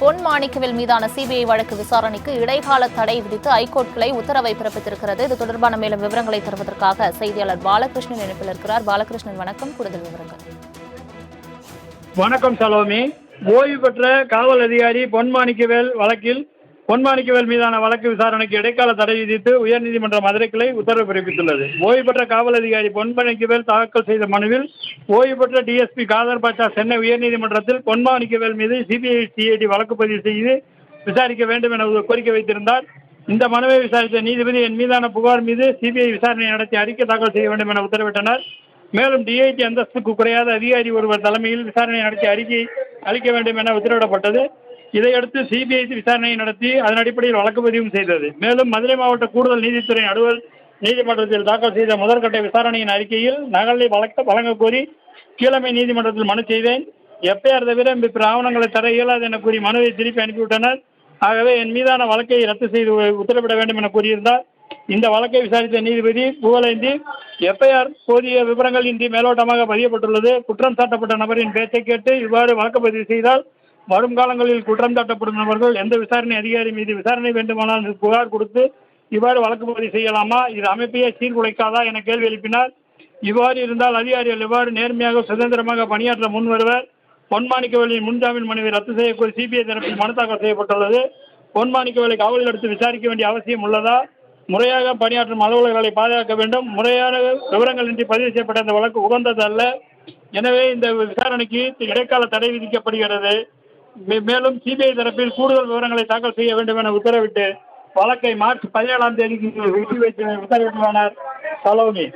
பொன் மாணிக்கவேல் மீதான சிபிஐ வழக்கு விசாரணைக்கு இடைக்கால தடை விதித்து ஐகோர்ட் கிளை உத்தரவை பிறப்பித்திருக்கிறது. இது தொடர்பான மேலும் விவரங்களை தருவதற்காக செய்தியாளர் பாலகிருஷ்ணன் இணைப்பில் இருக்கிறார். பாலகிருஷ்ணன் வணக்கம். கூடுதல் விவரங்கள். வணக்கம் சலோமி. ஓய்வு பெற்ற காவல் அதிகாரி பொன்மாணிக்கவேல் வழக்கில் பொன்மாணிக்கவேல் மீதான வழக்கு விசாரணைக்கு இடைக்கால தடை விதித்து உயர்நீதிமன்ற மதுரை கிளை உத்தரவு பிறப்பித்துள்ளது. ஓய்வு பெற்ற காவல் அதிகாரி பொன்மாணிக்கவேல் தாக்கல் செய்த மனுவில் ஓய்வு பெற்ற டிஎஸ்பி காதர் பாட்சா சென்னை உயர்நீதிமன்றத்தில் பொன்மாணிக்கவேல் மீது சிபிஐ சிஐடி வழக்கு பதிவு செய்து விசாரிக்க வேண்டும் என கோரிக்கை வைத்திருந்தார். இந்த மனுவை விசாரித்த நீதிபதி என் மீதான புகார் மீது சிபிஐ விசாரணை நடத்தி அறிக்கை தாக்கல் செய்ய வேண்டும் என உத்தரவிட்டனர். மேலும் டிஐடி அந்தஸ்துக்கு குறையாத அதிகாரி ஒருவர் தலைமையில் விசாரணை நடத்தி அறிக்கை அளிக்க வேண்டும் என உத்தரவிடப்பட்டது. இதையடுத்து சிபிஐ விசாரணையை நடத்தி அதன் அடிப்படையில் வழக்கு பதிவும் செய்தது. மேலும் மதுரை மாவட்ட கூடுதல் நீதித்துறை நடுவர் நீதிமன்றத்தில் தாக்கல் செய்த முதற்கட்ட விசாரணையின் அறிக்கையில் நகலை வழக்க வழங்கக் கோரி கீழமை நீதிமன்றத்தில் மனு செய்தேன். எஃப்ஐஆர் தவிர பிற ஆவணங்களை தர இயலாது என கூறி மனுவை திருப்பி அனுப்பிவிட்டனர். ஆகவே என் மீதான வழக்கை ரத்து செய்து உத்தரவிட வேண்டும் என கூறியிருந்தார். இந்த வழக்கை விசாரித்த நீதிபதி புகழேந்தி எஃப்ஐஆர் போதிய விவரங்கள் இன்றி மேலோட்டமாக பதியப்பட்டுள்ளது. குற்றம் சாட்டப்பட்ட நபரின் பேச்சை கேட்டு இவ்வாறு வழக்கு பதிவு செய்தால் வருங்காலங்களில் குற்றம் சாட்டப்படும் நபர்கள் எந்த விசாரணை அதிகாரி மீது விசாரணை வேண்டுமானால் புகார் கொடுத்து இவ்வாறு வழக்கு பதிவு செய்யலாமா? இது அமைப்பையே சீர்குலைக்காதா என கேள்வி எழுப்பினார். இவ்வாறு இருந்தால் அதிகாரிகள் எவ்வாறு நேர்மையாக சுதந்திரமாக பணியாற்ற முன் வருவர் பொன்மாணிக்கவேலியின் முன்ஜாமீன் மனுவை ரத்து செய்யக்கோரி சிபிஐ தரப்பில் மனு தாக்கல் செய்யப்பட்டுள்ளது. பொன்மாணிக்கவேலை காவலில் எடுத்து விசாரிக்க வேண்டிய அவசியம் உள்ளதா? முறையாக பணியாற்றும் அலுவலர்களை பாதுகாக்க வேண்டும். முறையான விவரங்கள் இன்றி பதிவு செய்யப்பட்ட இந்த வழக்கு உகந்தது அல்ல எனவே இந்த விசாரணைக்கு இடைக்கால தடை விதிக்கப்படுகிறது. மேலும் சிபிஐ தரப்பில் கூடுதல் விவரங்களை தாக்கல் செய்ய வேண்டும் என உத்தரவிட்டு வழக்கை மார்ச் பதினேழாம் தேதிக்கு ஒத்தி வைத்து உத்தரவிட்டுள்ளனர். சலோமி